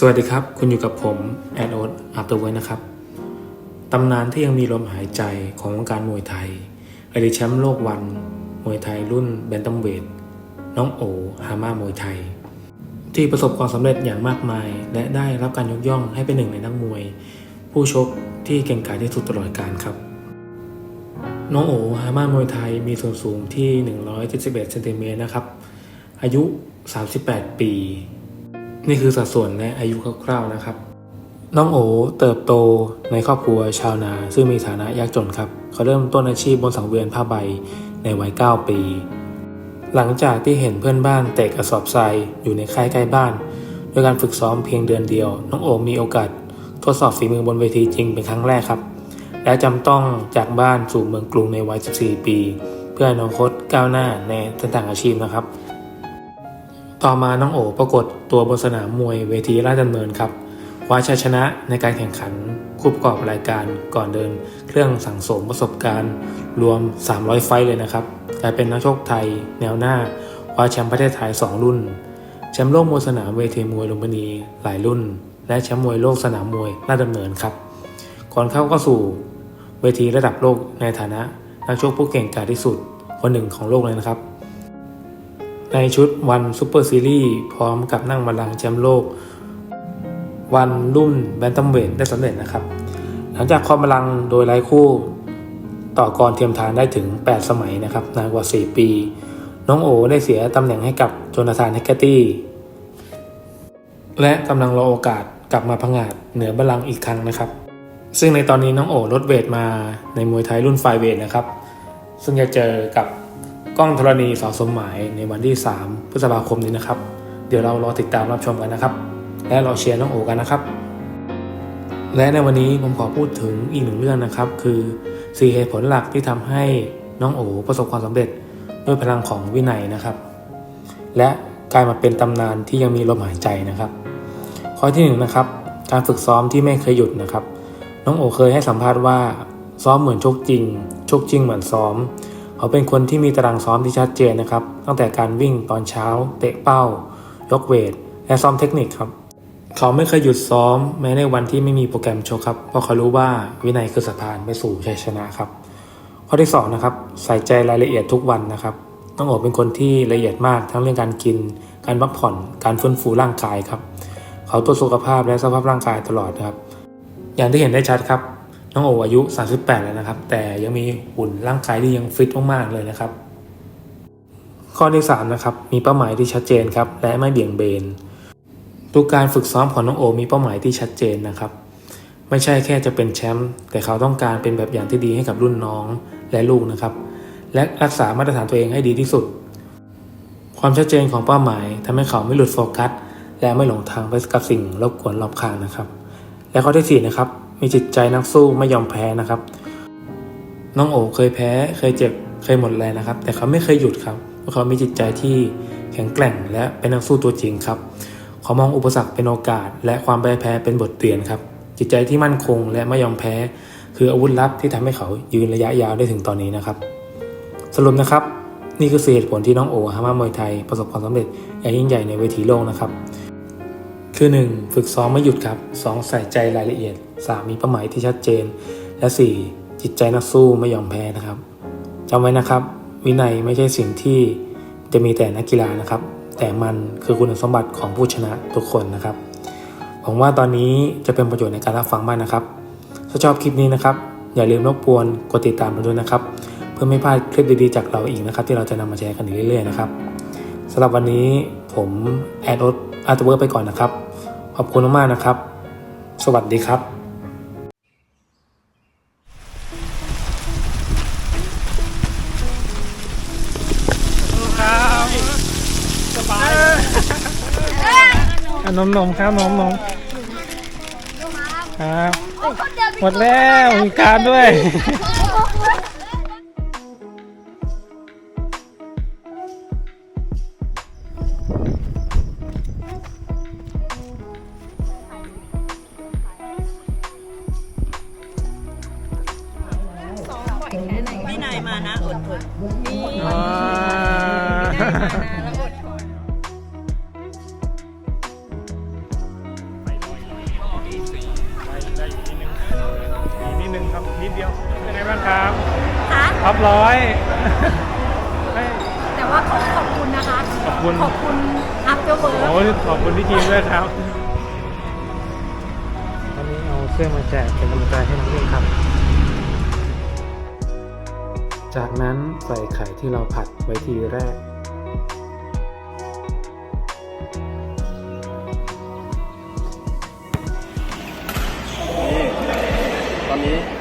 สวัสดีครับ คุณอยู่กับผมแอดโอ๊ตอัตอร์เวยนะครับ ตำนานที่ยังมีลมหายใจของวงการมวยไทยอดีตแชมป์โลกวัน มวยไทยรุ่นแบนตัมเวทน้องโอฮามามวยไทย ที่ประสบความสำเร็จอย่างมากมาย และได้รับการยกย่องให้เป็นหนึ่งในนักมวย ผู้ชกที่เก่งกาจที่สุดตลอดกาลครับ น้องโอฮามามวยไทยมีส่วนสูงที่ 171เซนติเมตรนะครับอายุ 38 ปี นี่คือสัดส่วนและอายุคร่าวๆนะครับ น้องโอเติบโตในครอบครัวชาวนา ซึ่งมีฐานะยากจนครับ เขาเริ่มต้นอาชีพบนสังเวียนผ้าใบในวัย 9 ปี หลังจากที่เห็นเพื่อนบ้านเตะกระสอบทรายอยู่ในค่ายใกล้บ้านด้วยการฝึกซ้อมเพียงเดือนเดียว น้องโอมีโอกาสทดสอบฝีมือบนเวทีจริงเป็นครั้งแรกครับ และจำต้องจากบ้านสู่เมืองกรุงในวัย 14 ปี เพื่อให้น้องคตก้าวหน้าในเส้นทางอาชีพนะครับ ต่อมาน้องโอปรากฏตัวบนสนามมวยเวทีราชดำเนินครับคว้าชัยชนะในการแข่งขันคู่ประกอบรายการก่อนเดิน เครื่องสั่งสมประสบการณ์ รวม 300 ไฟเลยนะครับกลายเป็นนักชกไทยแนวหน้าคว้าแชมป์ประเทศไทย 2 รุ่น แชมป์โลกมวยสนามเวทีมวยลุมพินีหลายรุ่น และแชมป์มวยโลกสนามมวยราชดำเนินครับ ก่อนเข้าก็สู่เวทีระดับโลกในฐานะนักชกผู้เก่งกาจที่สุดคนหนึ่งของโลกเลยนะครับ ในชุดวันซูเปอร์ซีรีส์พร้อมกับนั่งบัลลังก์แชมป์โลก วันรุ่นแบนตัมเวทได้สำเร็จนะครับ หลังจากครองบัลลังก์โดยไร้คู่ ต่อกรเทียมทานได้ถึง 8 สมัยนะครับนานกว่า 4 ปี น้องโอได้เสียตำแหน่งให้กับโจนาธานเฮกเกอร์ตี้ และกำลังรอโอกาสกลับมาพังงาดเหนือบัลลังก์อีกครั้งนะครับซึ่งในตอนนี้น้องโอลดเวทมาในมวยไทยรุ่นไฟเวทนะครับ ซึ่งจะเจอกับ กล้องธรณีสอสมหมายในวันที่ 3 พฤษภาคมนี้นะครับ เดี๋ยวเรารอติดตามรับชมกันนะครับ และรอเชียร์น้องโอกันนะครับ และในวันนี้ผมขอพูดถึงอีกหนึ่งเรื่องนะครับ คือสี่เหตุผลหลักที่ทำให้น้องโอประสบความสำเร็จด้วยพลังของวินัยนะครับ และกลายมาเป็นตำนานที่ยังมีลมหายใจนะครับ ข้อที่หนึ่งนะครับการฝึกซ้อมที่ไม่เคยหยุดนะครับ น้องโอเคยให้สัมภาษณ์ว่า ซ้อมเหมือนชกจริง ชกจริงเหมือนซ้อม เขาเป็นคนที่มีตารางซ้อมที่ชัดเจนนะครับ ตั้งแต่การวิ่งตอนเช้า เตะเป้า ยกเวท และซ้อมเทคนิคครับ เขาไม่เคยหยุดซ้อมแม้ในวันที่ไม่มีโปรแกรมโชว์ครับ เพราะเขารู้ว่าวินัยคือสะพานไปสู่ชัยชนะครับ ข้อที่สองนะครับใส่ใจรายละเอียดทุกวันนะครับต้องโอเป็นคนที่ละเอียดมากทั้งเรื่องการกิน การพักผ่อน การฟื้นฟูร่างกายครับ เขาตรวจสุขภาพและสภาพร่างกายตลอดนะครับ อย่างที่เห็นได้ชัดครับ น้องโออายุ 38 แล้วนะครับ แต่ยังมีหุ่นร่างกายที่ยังฟิตมากๆเลยนะครับ ข้อที่3นะครับ มีเป้าหมายที่ชัดเจนครับ และไม่เบี่ยงเบนทุกการฝึกซ้อมของน้องโอมีเป้าหมายที่ชัดเจนนะครับ ไม่ใช่แค่จะเป็นแชมป์แต่เขาต้องการเป็นแบบอย่างที่ดีให้กับรุ่นน้องและลูกนะครับ และรักษามาตรฐานตัวเองให้ดีที่สุด ความชัดเจนของเป้าหมายทำให้เขาไม่หลุดโฟกัส และไม่หลงทางไปกับสิ่งรบกวนรอบข้างนะครับ และข้อที่สี่นะครับ มีจิตใจนักสู้ไม่ยอมแพ้นะครับ น้องโอเคยแพ้เคยเจ็บเคยหมดแรงนะครับ แต่เขาไม่เคยหยุดครับเพราะเขามีจิตใจที่แข็งแกร่งและเป็นนักสู้ตัวจริงครับเขามองอุปสรรคเป็นโอกาส และความแพ้แพ้เป็นบทเรียนครับ จิตใจที่มั่นคงและไม่ยอมแพ้ คืออาวุธลับที่ทำให้เขายืนระยะยาวได้ถึงตอนนี้นะครับ สรุปนะครับ นี่คือเหตุผลที่น้องโอฮามา มวยไทยประสบความสำเร็จอย่างยิ่งใหญ่ในเวทีโลกนะครับ คือ 1. ฝึกซ้อมไม่หยุดครับ 2. ใส่ใจรายละเอียด 3. มีเป้าหมายที่ชัดเจน และ 4. จิตใจนักสู้ไม่ยอมแพ้นะครับจำไว้นะครับ วินัยไม่ใช่สิ่งที่จะมีแต่นักกีฬานะครับ แต่มันคือคุณสมบัติของผู้ชนะทุกคนนะครับหวังว่าตอนนี้จะเป็นประโยชน์ในการรับฟังบ้างนะครับ ถ้าชอบคลิปนี้นะครับ อย่าลืมรบกวนกดติดตามเราด้วยนะครับ เพื่อไม่พลาดคลิปดีๆจากเราอีกนะครับ ที่เราจะนำมาแชร์กันเรื่อยๆนะครับสำหรับวันนี้ผมแอดอตอาร์ตเวิร์ไปก่อนนะครับ ขอบคุณมากๆนะครับ สวัสดีครับอะนมนมครับนมนมครับหมดแล้วมีการด้วย นะอดทนนี่อ๋อ ได้มานะแล้วอดทนได้ได้อีนิดนึงอีกนิดนึงครับนิดเดียวเป็นไงบ้างครับค่ะพับร้อยแต่ว่าขอขอบคุณนะคะ ขอบคุณ ขอบคุณอัพเจ้าเบิร์โอ้ยขอบคุณพี่ทีมด้วยครับวันนี้เอาเสื้อมาแจกเป็นกำลังใจให้น้องเองครับ จากนั้นใส่ไข่ที่เราผัดไว้ทีแรก ตอนนี้